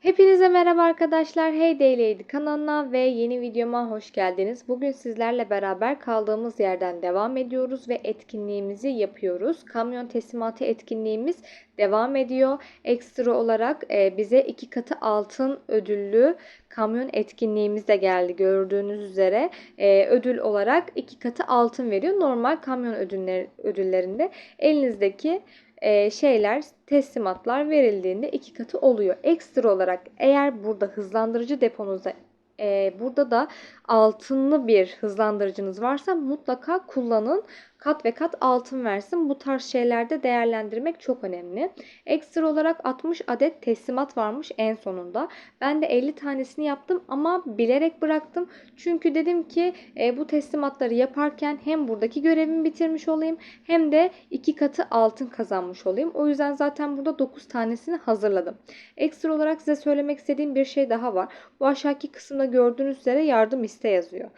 Hepinize merhaba arkadaşlar. Hey Daily kanalına ve yeni videoma hoş geldiniz. Bugün sizlerle beraber kaldığımız yerden devam ediyoruz ve etkinliğimizi yapıyoruz. Kamyon teslimatı etkinliğimiz devam ediyor. Ekstra olarak e, bize iki katı altın ödüllü kamyon etkinliğimiz de geldi. Gördüğünüz üzere e, ödül olarak iki katı altın veriyor. Normal kamyon ödüller, ödüllerinde elinizdeki e, şeyler, teslimatlar verildiğinde iki katı oluyor. Ekstra olarak eğer burada hızlandırıcı deponuzda e, burada da altınlı bir hızlandırıcınız varsa mutlaka kullanın. Kat ve kat altın versin. Bu tarz şeylerde değerlendirmek çok önemli. Ekstra olarak 60 adet teslimat varmış en sonunda. Ben de 50 tanesini yaptım ama bilerek bıraktım. Çünkü dedim ki e, bu teslimatları yaparken hem buradaki görevimi bitirmiş olayım hem de iki katı altın kazanmış olayım. O yüzden zaten burada 9 tanesini hazırladım. Ekstra olarak size söylemek istediğim bir şey daha var. Bu aşağıki kısımda gördüğünüz üzere yardım iste yazıyor.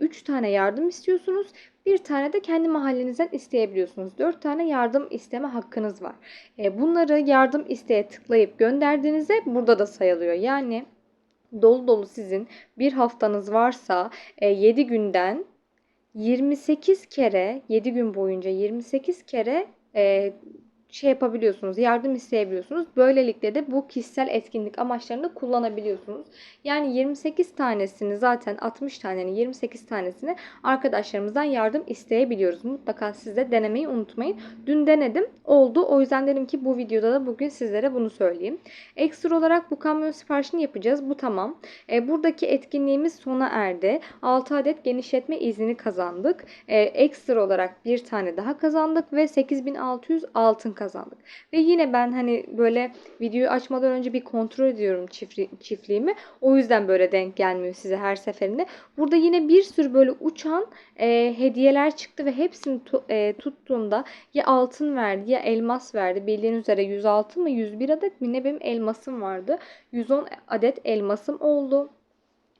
3 e, tane yardım istiyorsunuz bir tane de kendi mahallenizden isteyebiliyorsunuz. 4 tane yardım isteme hakkınız var. E, bunları yardım isteye tıklayıp gönderdiğinizde burada da sayılıyor. Yani dolu dolu sizin bir haftanız varsa 7 e, günden 28 kere 7 gün boyunca 28 kere e, şey yapabiliyorsunuz, yardım isteyebiliyorsunuz. Böylelikle de bu kişisel etkinlik amaçlarında kullanabiliyorsunuz. Yani 28 tanesini zaten 60 tanenin 28 tanesini arkadaşlarımızdan yardım isteyebiliyoruz. Mutlaka siz de denemeyi unutmayın. Dün denedim, oldu. O yüzden dedim ki bu videoda da bugün sizlere bunu söyleyeyim. Ekstra olarak bu kamyon siparişini yapacağız. Bu tamam. E, buradaki etkinliğimiz sona erdi. 6 adet genişletme izni kazandık. E, ekstra olarak bir tane daha kazandık ve 8600 altın kazandık. Ve yine ben hani böyle videoyu açmadan önce bir kontrol ediyorum çiftli, çiftliğimi. O yüzden böyle denk gelmiyor size her seferinde. Burada yine bir sürü böyle uçan e, hediyeler çıktı ve hepsini tu, e, tuttuğumda ya altın verdi ya elmas verdi. Bildiğiniz üzere 106 mı 101 adet mi ne benim elmasım vardı. 110 adet elmasım oldu.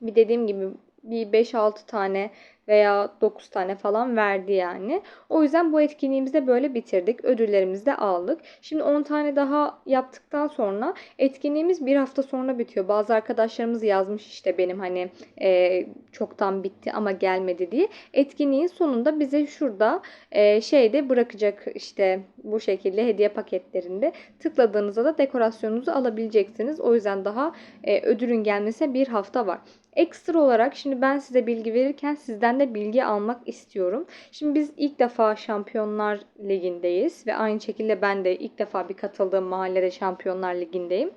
Bir dediğim gibi bir 5-6 tane veya 9 tane falan verdi yani. O yüzden bu etkinliğimizi de böyle bitirdik. Ödüllerimizi de aldık. Şimdi 10 tane daha yaptıktan sonra etkinliğimiz bir hafta sonra bitiyor. Bazı arkadaşlarımız yazmış işte benim hani e, çoktan bitti ama gelmedi diye. Etkinliğin sonunda bize şurada e, şeyde bırakacak işte bu şekilde hediye paketlerinde tıkladığınızda da dekorasyonunuzu alabileceksiniz. O yüzden daha e, ödülün gelmesine bir hafta var. Ekstra olarak şimdi ben size bilgi verirken sizden de bilgi almak istiyorum. Şimdi biz ilk defa Şampiyonlar Ligi'ndeyiz ve aynı şekilde ben de ilk defa bir katıldığım mahallede Şampiyonlar Ligi'ndeyim.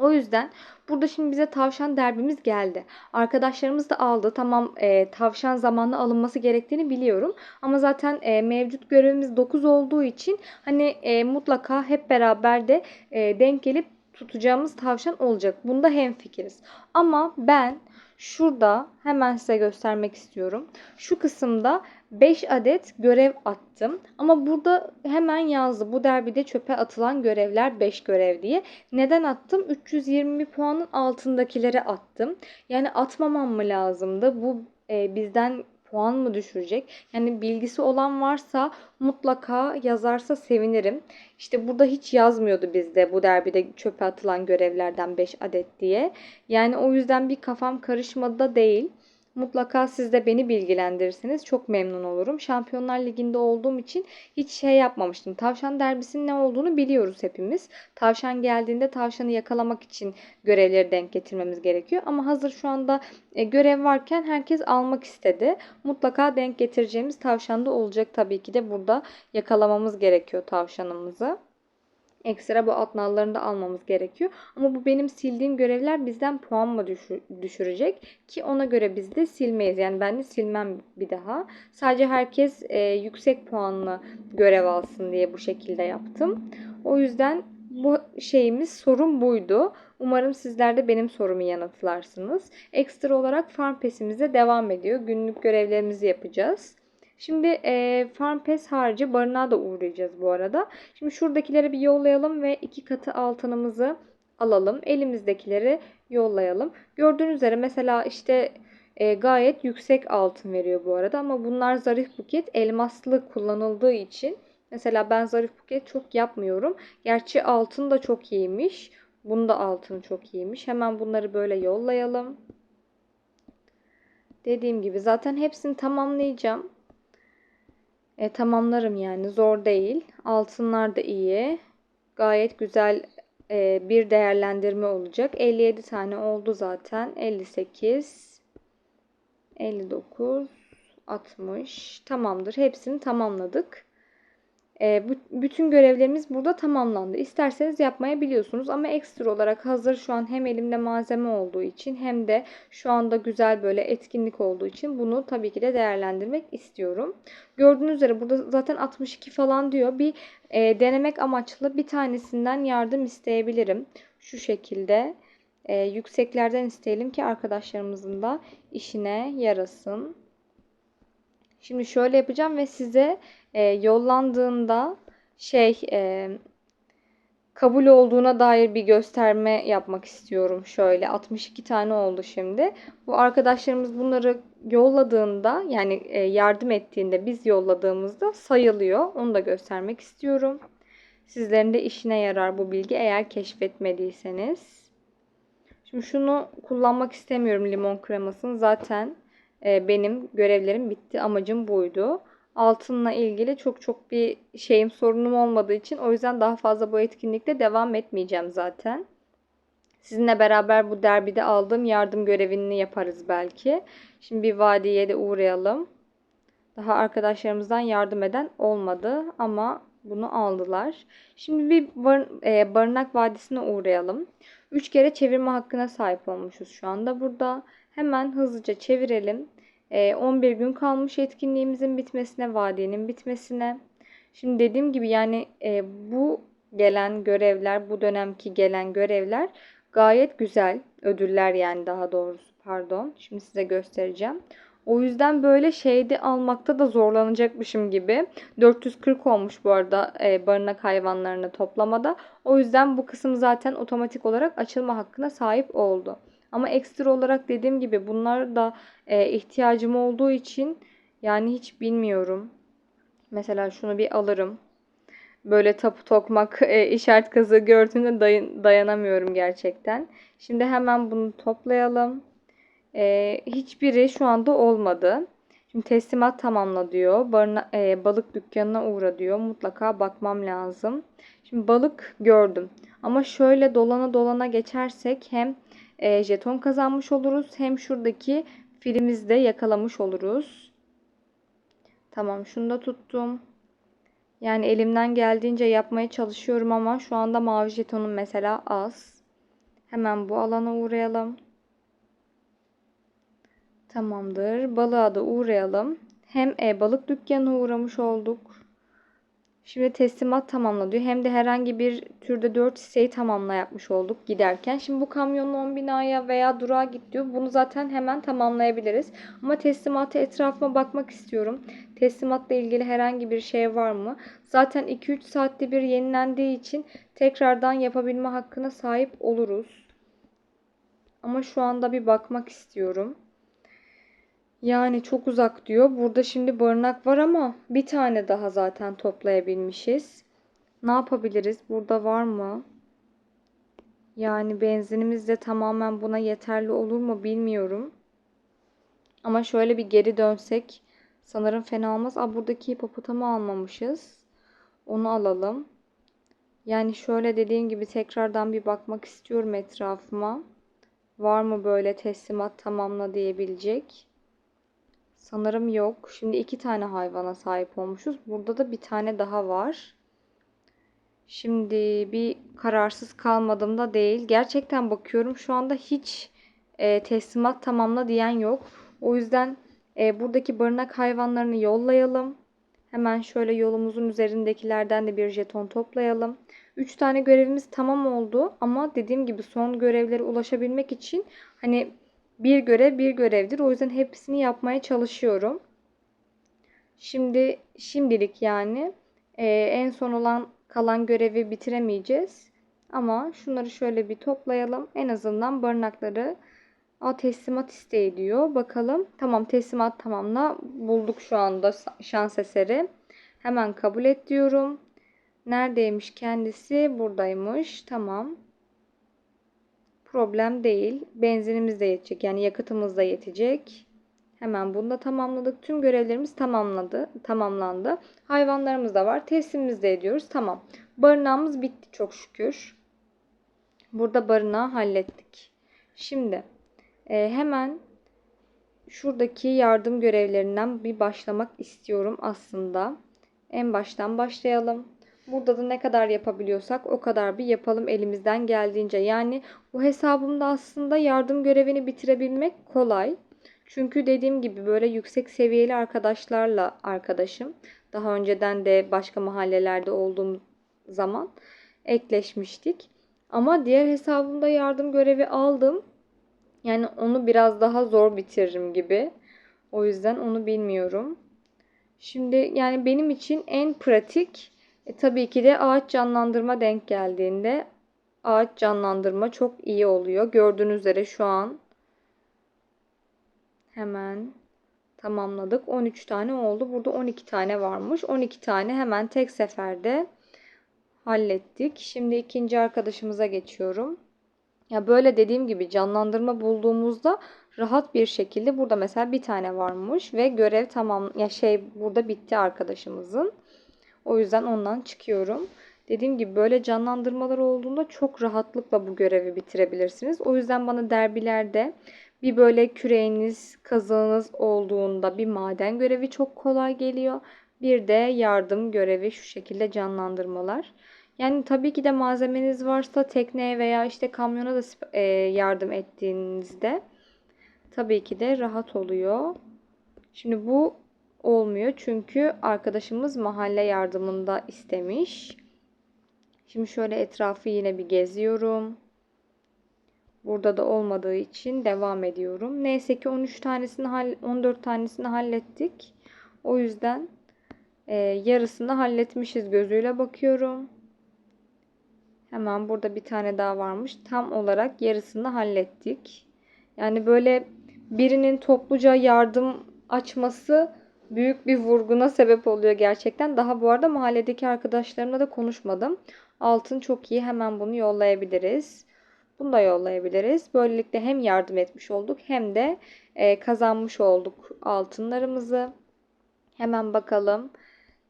O yüzden burada şimdi bize tavşan derbimiz geldi. Arkadaşlarımız da aldı. Tamam e, tavşan zamanlı alınması gerektiğini biliyorum. Ama zaten e, mevcut görevimiz 9 olduğu için hani e, mutlaka hep beraber de e, denk gelip tutacağımız tavşan olacak. Bunda hem fikiriz. Ama ben şurada hemen size göstermek istiyorum. Şu kısımda 5 adet görev attım. Ama burada hemen yazdı. Bu derbide çöpe atılan görevler 5 görev diye. Neden attım? 320 puanın altındakileri attım. Yani atmamam mı lazımdı? Bu e, bizden puan mı düşürecek? Yani bilgisi olan varsa mutlaka yazarsa sevinirim. İşte burada hiç yazmıyordu bizde bu derbide çöpe atılan görevlerden 5 adet diye. Yani o yüzden bir kafam karışmadı da değil. Mutlaka siz de beni bilgilendirirseniz çok memnun olurum. Şampiyonlar Ligi'nde olduğum için hiç şey yapmamıştım. Tavşan derbisinin ne olduğunu biliyoruz hepimiz. Tavşan geldiğinde tavşanı yakalamak için görevleri denk getirmemiz gerekiyor. Ama hazır şu anda e, görev varken herkes almak istedi. Mutlaka denk getireceğimiz tavşan da olacak tabii ki de burada yakalamamız gerekiyor tavşanımızı ekstra bu alt nallarını da almamız gerekiyor. Ama bu benim sildiğim görevler bizden puan mı düşürecek ki ona göre biz de silmeyiz. Yani ben de silmem bir daha. Sadece herkes e, yüksek puanlı görev alsın diye bu şekilde yaptım. O yüzden bu şeyimiz sorun buydu. Umarım sizler de benim sorumu yanıtlarsınız. Ekstra olarak farm pesimize devam ediyor. Günlük görevlerimizi yapacağız. Şimdi e, Farm Pass barınağa da uğrayacağız bu arada. Şimdi şuradakileri bir yollayalım ve iki katı altınımızı alalım. Elimizdekileri yollayalım. Gördüğünüz üzere mesela işte e, gayet yüksek altın veriyor bu arada ama bunlar zarif buket elmaslı kullanıldığı için mesela ben zarif buket çok yapmıyorum. Gerçi altın da çok iyiymiş. Bunun da altını çok iyiymiş. Hemen bunları böyle yollayalım. Dediğim gibi zaten hepsini tamamlayacağım. E, tamamlarım yani zor değil. Altınlar da iyi. Gayet güzel e, bir değerlendirme olacak. 57 tane oldu zaten. 58 59 60 tamamdır. Hepsini tamamladık. E, bu, bütün görevlerimiz burada tamamlandı. İsterseniz yapmayabiliyorsunuz ama ekstra olarak hazır şu an hem elimde malzeme olduğu için hem de şu anda güzel böyle etkinlik olduğu için bunu tabii ki de değerlendirmek istiyorum. Gördüğünüz üzere burada zaten 62 falan diyor. Bir e, denemek amaçlı bir tanesinden yardım isteyebilirim. Şu şekilde e, yükseklerden isteyelim ki arkadaşlarımızın da işine yarasın. Şimdi şöyle yapacağım ve size e, yollandığında şey e, kabul olduğuna dair bir gösterme yapmak istiyorum. Şöyle 62 tane oldu şimdi. Bu arkadaşlarımız bunları yolladığında yani e, yardım ettiğinde biz yolladığımızda sayılıyor. Onu da göstermek istiyorum. Sizlerin de işine yarar bu bilgi eğer keşfetmediyseniz. Şimdi şunu kullanmak istemiyorum limon kremasını. Zaten e, benim görevlerim bitti. Amacım buydu. Altınla ilgili çok çok bir şeyim sorunum olmadığı için o yüzden daha fazla bu etkinlikte devam etmeyeceğim zaten. Sizinle beraber bu derbide aldığım yardım görevini yaparız belki. Şimdi bir vadiye de uğrayalım. Daha arkadaşlarımızdan yardım eden olmadı ama bunu aldılar. Şimdi bir bar, e, barınak vadisine uğrayalım. 3 kere çevirme hakkına sahip olmuşuz şu anda burada. Hemen hızlıca çevirelim. 11 gün kalmış etkinliğimizin bitmesine, vadiyenin bitmesine. Şimdi dediğim gibi yani e, bu gelen görevler, bu dönemki gelen görevler gayet güzel. Ödüller yani daha doğrusu pardon. Şimdi size göstereceğim. O yüzden böyle şeyde almakta da zorlanacakmışım gibi. 440 olmuş bu arada e, barınak hayvanlarını toplamada. O yüzden bu kısım zaten otomatik olarak açılma hakkına sahip oldu. Ama ekstra olarak dediğim gibi bunlar da e, ihtiyacım olduğu için yani hiç bilmiyorum. Mesela şunu bir alırım. Böyle tapu tokmak e, işaret kazığı gördüğümde dayan, dayanamıyorum gerçekten. Şimdi hemen bunu toplayalım. E, hiçbiri şu anda olmadı. Şimdi teslimat tamamla diyor. Barına, e, balık dükkanına uğra diyor. Mutlaka bakmam lazım. Şimdi balık gördüm. Ama şöyle dolana dolana geçersek hem e, jeton kazanmış oluruz. Hem şuradaki filimizi de yakalamış oluruz. Tamam şunu da tuttum. Yani elimden geldiğince yapmaya çalışıyorum ama şu anda mavi jetonum mesela az. Hemen bu alana uğrayalım. Tamamdır. Balığa da uğrayalım. Hem e, balık dükkanına uğramış olduk. Şimdi teslimat tamamla diyor. Hem de herhangi bir türde 4 hisseyi tamamla yapmış olduk giderken. Şimdi bu kamyonun 10 binaya veya durağa git diyor. Bunu zaten hemen tamamlayabiliriz. Ama teslimatı etrafıma bakmak istiyorum. Teslimatla ilgili herhangi bir şey var mı? Zaten 2-3 saatte bir yenilendiği için tekrardan yapabilme hakkına sahip oluruz. Ama şu anda bir bakmak istiyorum. Yani çok uzak diyor. Burada şimdi barınak var ama bir tane daha zaten toplayabilmişiz. Ne yapabiliriz? Burada var mı? Yani benzinimiz de tamamen buna yeterli olur mu bilmiyorum. Ama şöyle bir geri dönsek sanırım fena olmaz. Aa, buradaki hipopotamı almamışız. Onu alalım. Yani şöyle dediğim gibi tekrardan bir bakmak istiyorum etrafıma. Var mı böyle teslimat tamamla diyebilecek? Sanırım yok. Şimdi iki tane hayvana sahip olmuşuz. Burada da bir tane daha var. Şimdi bir kararsız kalmadım da değil. Gerçekten bakıyorum şu anda hiç e, teslimat tamamla diyen yok. O yüzden e, buradaki barınak hayvanlarını yollayalım. Hemen şöyle yolumuzun üzerindekilerden de bir jeton toplayalım. 3 tane görevimiz tamam oldu ama dediğim gibi son görevlere ulaşabilmek için hani bir görev bir görevdir. O yüzden hepsini yapmaya çalışıyorum. Şimdi şimdilik yani e, en son olan kalan görevi bitiremeyeceğiz. Ama şunları şöyle bir toplayalım. En azından barınakları A teslimat isteği diyor. Bakalım. Tamam teslimat tamamla. Bulduk şu anda şans eseri. Hemen kabul et diyorum. Neredeymiş kendisi? Buradaymış. Tamam. Problem değil. Benzinimiz de yetecek. Yani yakıtımız da yetecek. Hemen bunu da tamamladık. Tüm görevlerimiz tamamladı, tamamlandı. Hayvanlarımız da var. Teslimimizi de ediyoruz. Tamam. Barınağımız bitti çok şükür. Burada barınağı hallettik. Şimdi e, hemen şuradaki yardım görevlerinden bir başlamak istiyorum aslında. En baştan başlayalım. Burada da ne kadar yapabiliyorsak o kadar bir yapalım elimizden geldiğince. Yani bu hesabımda aslında yardım görevini bitirebilmek kolay. Çünkü dediğim gibi böyle yüksek seviyeli arkadaşlarla arkadaşım. Daha önceden de başka mahallelerde olduğum zaman ekleşmiştik. Ama diğer hesabımda yardım görevi aldım. Yani onu biraz daha zor bitiririm gibi. O yüzden onu bilmiyorum. Şimdi yani benim için en pratik e, tabii ki de ağaç canlandırma denk geldiğinde ağaç canlandırma çok iyi oluyor. Gördüğünüz üzere şu an hemen tamamladık. 13 tane oldu. Burada 12 tane varmış. 12 tane hemen tek seferde hallettik. Şimdi ikinci arkadaşımıza geçiyorum. Ya böyle dediğim gibi canlandırma bulduğumuzda rahat bir şekilde burada mesela bir tane varmış ve görev tamam ya şey burada bitti arkadaşımızın. O yüzden ondan çıkıyorum. Dediğim gibi böyle canlandırmalar olduğunda çok rahatlıkla bu görevi bitirebilirsiniz. O yüzden bana derbilerde bir böyle küreğiniz, kazığınız olduğunda bir maden görevi çok kolay geliyor. Bir de yardım görevi şu şekilde canlandırmalar. Yani tabii ki de malzemeniz varsa tekneye veya işte kamyona da e, yardım ettiğinizde tabii ki de rahat oluyor. Şimdi bu olmuyor çünkü arkadaşımız mahalle yardımında istemiş. Şimdi şöyle etrafı yine bir geziyorum. Burada da olmadığı için devam ediyorum. Neyse ki 13 tanesini 14 tanesini hallettik. O yüzden e, yarısını halletmişiz gözüyle bakıyorum. Hemen burada bir tane daha varmış. Tam olarak yarısını hallettik. Yani böyle birinin topluca yardım açması büyük bir vurguna sebep oluyor gerçekten. Daha bu arada mahalledeki arkadaşlarımla da konuşmadım. Altın çok iyi. Hemen bunu yollayabiliriz. Bunu da yollayabiliriz. Böylelikle hem yardım etmiş olduk hem de e, kazanmış olduk altınlarımızı. Hemen bakalım.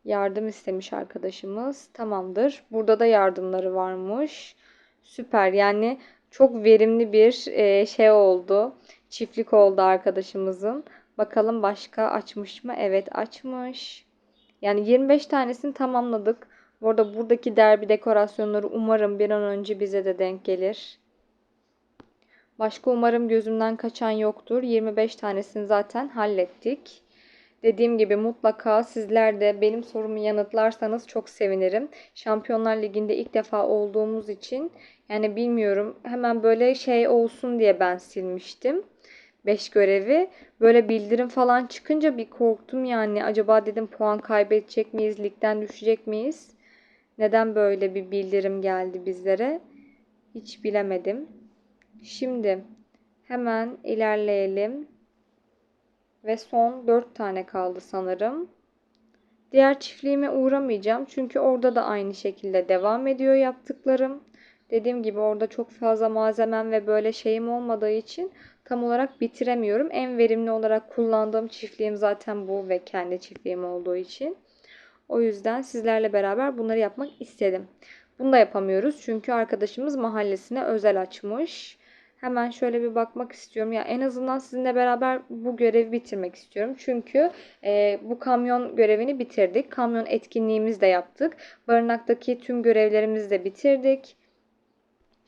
Yardım istemiş arkadaşımız. Tamamdır. Burada da yardımları varmış. Süper. Yani çok verimli bir e, şey oldu. Çiftlik oldu arkadaşımızın. Bakalım başka açmış mı? Evet açmış. Yani 25 tanesini tamamladık. Bu arada buradaki derbi dekorasyonları umarım bir an önce bize de denk gelir. Başka umarım gözümden kaçan yoktur. 25 tanesini zaten hallettik. Dediğim gibi mutlaka sizler de benim sorumu yanıtlarsanız çok sevinirim. Şampiyonlar Ligi'nde ilk defa olduğumuz için yani bilmiyorum hemen böyle şey olsun diye ben silmiştim. 5 görevi. Böyle bildirim falan çıkınca bir korktum yani. Acaba dedim puan kaybedecek miyiz? Ligden düşecek miyiz? Neden böyle bir bildirim geldi bizlere? Hiç bilemedim. Şimdi hemen ilerleyelim. Ve son 4 tane kaldı sanırım. Diğer çiftliğime uğramayacağım. Çünkü orada da aynı şekilde devam ediyor yaptıklarım. Dediğim gibi orada çok fazla malzemem ve böyle şeyim olmadığı için tam olarak bitiremiyorum. En verimli olarak kullandığım çiftliğim zaten bu ve kendi çiftliğim olduğu için. O yüzden sizlerle beraber bunları yapmak istedim. Bunu da yapamıyoruz çünkü arkadaşımız mahallesine özel açmış. Hemen şöyle bir bakmak istiyorum. Ya en azından sizinle beraber bu görevi bitirmek istiyorum. Çünkü e, bu kamyon görevini bitirdik. Kamyon etkinliğimizi de yaptık. Barınaktaki tüm görevlerimizi de bitirdik.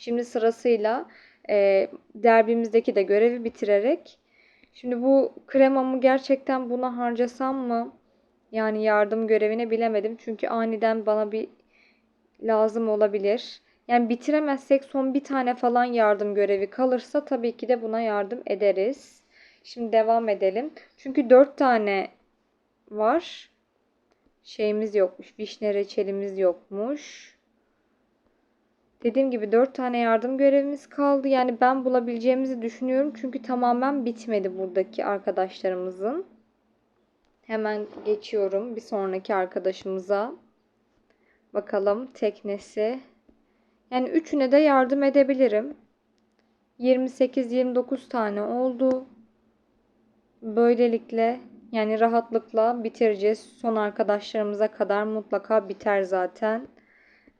Şimdi sırasıyla e, derbimizdeki de görevi bitirerek şimdi bu kremamı gerçekten buna harcasam mı? Yani yardım görevine bilemedim. Çünkü aniden bana bir lazım olabilir. Yani bitiremezsek son bir tane falan yardım görevi kalırsa tabii ki de buna yardım ederiz. Şimdi devam edelim. Çünkü 4 tane var. Şeyimiz yokmuş. Vişne reçelimiz yokmuş. Dediğim gibi 4 tane yardım görevimiz kaldı. Yani ben bulabileceğimizi düşünüyorum. Çünkü tamamen bitmedi buradaki arkadaşlarımızın. Hemen geçiyorum bir sonraki arkadaşımıza. Bakalım teknesi yani üçüne de yardım edebilirim. 28-29 tane oldu. Böylelikle yani rahatlıkla bitireceğiz. Son arkadaşlarımıza kadar mutlaka biter zaten.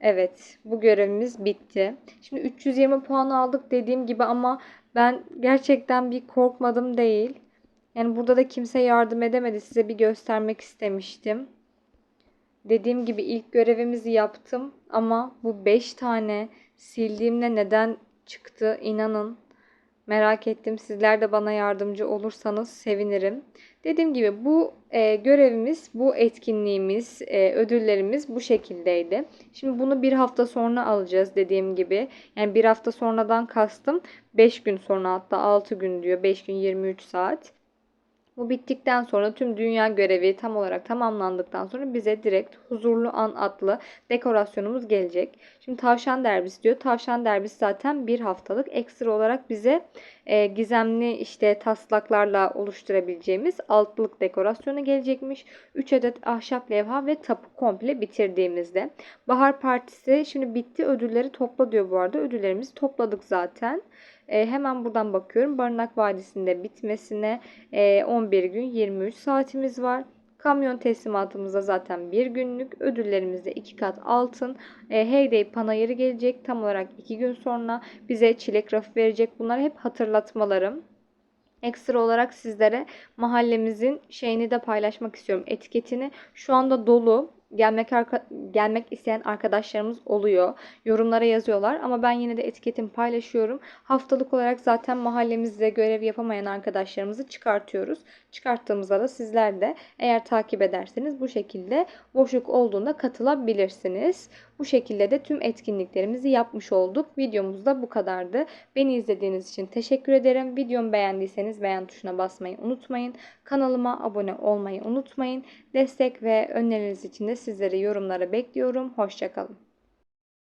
Evet, bu görevimiz bitti. Şimdi 320 puan aldık dediğim gibi ama ben gerçekten bir korkmadım değil. Yani burada da kimse yardım edemedi. Size bir göstermek istemiştim. Dediğim gibi ilk görevimizi yaptım ama bu 5 tane sildiğimde neden çıktı inanın merak ettim. Sizler de bana yardımcı olursanız sevinirim. Dediğim gibi bu e, görevimiz, bu etkinliğimiz, e, ödüllerimiz bu şekildeydi. Şimdi bunu bir hafta sonra alacağız dediğim gibi. Yani bir hafta sonradan kastım 5 gün sonra hatta 6 gün diyor. 5 gün 23 saat. Bu bittikten sonra tüm dünya görevi tam olarak tamamlandıktan sonra bize direkt Huzurlu An adlı dekorasyonumuz gelecek. Şimdi tavşan derbisi diyor. Tavşan derbisi zaten bir haftalık. Ekstra olarak bize e, gizemli işte taslaklarla oluşturabileceğimiz altlık dekorasyonu gelecekmiş. 3 adet ahşap levha ve tapu komple bitirdiğimizde. Bahar partisi şimdi bitti ödülleri topla diyor bu arada. Ödüllerimizi topladık zaten. E, hemen buradan bakıyorum. Barınak Vadisi'nde bitmesine e, 11 gün 23 saatimiz var. Kamyon teslimatımızda zaten bir günlük. Ödüllerimizde iki kat altın. E, Heyday panayırı gelecek. Tam olarak iki gün sonra bize çilek rafı verecek. Bunlar hep hatırlatmalarım. Ekstra olarak sizlere mahallemizin şeyini de paylaşmak istiyorum. Etiketini şu anda dolu gelmek gelmek isteyen arkadaşlarımız oluyor. Yorumlara yazıyorlar ama ben yine de etiketimi paylaşıyorum. Haftalık olarak zaten mahallemizde görev yapamayan arkadaşlarımızı çıkartıyoruz. Çıkarttığımızda da sizler de eğer takip ederseniz bu şekilde boşluk olduğunda katılabilirsiniz. Bu şekilde de tüm etkinliklerimizi yapmış olduk. Videomuz da bu kadardı. Beni izlediğiniz için teşekkür ederim. Videomu beğendiyseniz beğen tuşuna basmayı unutmayın. Kanalıma abone olmayı unutmayın. Destek ve önerileriniz için de sizleri yorumlara bekliyorum. Hoşçakalın.